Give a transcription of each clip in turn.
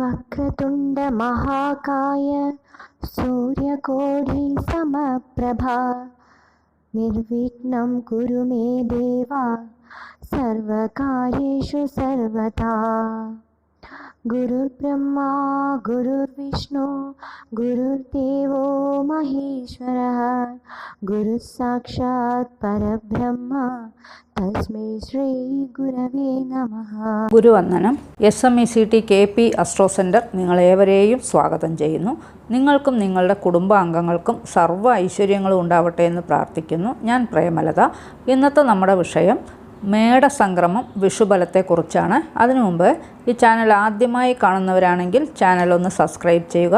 वक्रतुण्डमहाकाय सूर्यकोटिसमप्रभा। निर्विघ्नं कुरु मे देवा सर्वकार्येषु सर्वदा गुरुर्ब्रह्मा गुरुर्विष्णु गुरुर्देवो महेश्वरः गुरुः साक्षात् परब्रह्म തസ്മൈ ശ്രീ ഗുരവേ നമഃ ഗുരുവന്ദനം S M E C T K P astro centre നിങ്ങളേവരെയും സ്വാഗതം ചെയ്യുന്നു നിങ്ങൾക്കും നിങ്ങളുടെ കുടുംബാംഗങ്ങൾക്കും സർവ്വ ഐശ്വര്യങ്ങളും ഉണ്ടാവട്ടെ എന്ന് പ്രാർത്ഥിക്കുന്നു ഞാൻ പ്രേമലത ഇന്നത്തെ നമ്മുടെ വിഷയം മേടസംക്രമം വിഷുബലത്തെക്കുറിച്ചാണ് അതിനു മുമ്പ് ഈ ചാനൽ ആദ്യമായി കാണുന്നവരാണെങ്കിൽ ചാനൽ ഒന്ന് സബ്സ്ക്രൈബ് ചെയ്യുക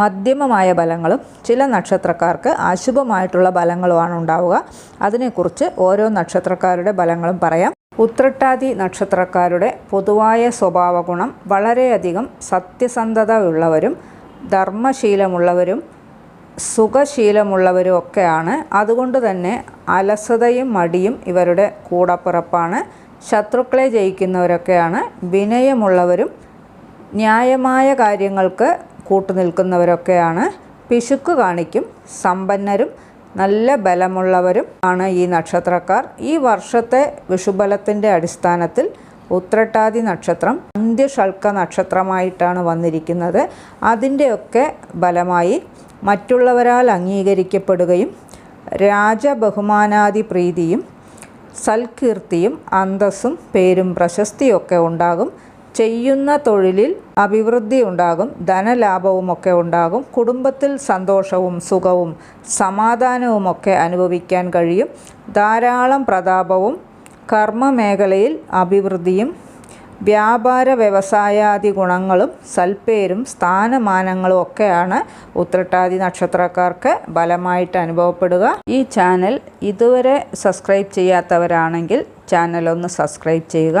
മധ്യമമായ ബലങ്ങളും ചില നക്ഷത്രക്കാർക്ക് അശുഭമായിട്ടുള്ള ഫലങ്ങളുമാണ് ഉണ്ടാവുക. അതിനെക്കുറിച്ച് ഓരോ നക്ഷത്രക്കാരുടെ ഫലങ്ങളും പറയാം. ഉത്രട്ടാതി നക്ഷത്രക്കാരുടെ പൊതുവായ സ്വഭാവ ഗുണം വളരെയധികം സത്യസന്ധത ഉള്ളവരും ധർമ്മശീലമുള്ളവരും സുഖശീലമുള്ളവരും ഒക്കെയാണ് അതുകൊണ്ട് തന്നെ അലസതയും മടിയും ഇവരുടെ കൂടപ്പിറപ്പാണ്. ശത്രുക്കളെ ജയിക്കുന്നവരൊക്കെയാണ് വിനയമുള്ളവരും ന്യായമായ കാര്യങ്ങൾക്ക് കൂട്ടുനിൽക്കുന്നവരൊക്കെയാണ് പിശുക്ക് കാണിക്കും. സമ്പന്നരും നല്ല ബലമുള്ളവരും ആണ് ഈ നക്ഷത്രക്കാർ. ഈ വർഷത്തെ വിഷുബലത്തിന്റെ അടിസ്ഥാനത്തിൽ ഉത്രട്ടാതി നക്ഷത്രം അന്ത്യഷൾക്ക നക്ഷത്രമായിട്ടാണ് വന്നിരിക്കുന്നത്. അതിന്റെയൊക്കെ ബലമായി മറ്റുള്ളവരാൽ അംഗീകരിക്കപ്പെടുകയും രാജബഹുമാനാദി പ്രീതിയും സൽകീർത്തിയും അന്തസ്സും പേരും പ്രശസ്തിയൊക്കെ ഉണ്ടാകും. ചെയ്യുന്ന തൊഴിലിൽ അഭിവൃദ്ധി ഉണ്ടാകും ധനലാഭവുമൊക്കെ ഉണ്ടാകും കുടുംബത്തിൽ സന്തോഷവും സുഖവും സമാധാനവുമൊക്കെ അനുഭവിക്കാൻ കഴിയും. ധാരാളം പ്രതാപവും കർമ്മമേഖലയിൽ അഭിവൃദ്ധിയും വ്യാപാര വ്യവസായാദി ഗുണങ്ങളും സൽപ്പേരും സ്ഥാനമാനങ്ങളും ഒക്കെയാണ് ഉത്രട്ടാതി നക്ഷത്രക്കാർക്ക് ബലമായിട്ട് അനുഭവപ്പെടുക. ഈ ചാനൽ ഇതുവരെ സബ്സ്ക്രൈബ് ചെയ്യാത്തവരാണെങ്കിൽ ചാനൽ ഒന്ന് സബ്സ്ക്രൈബ് ചെയ്യുക.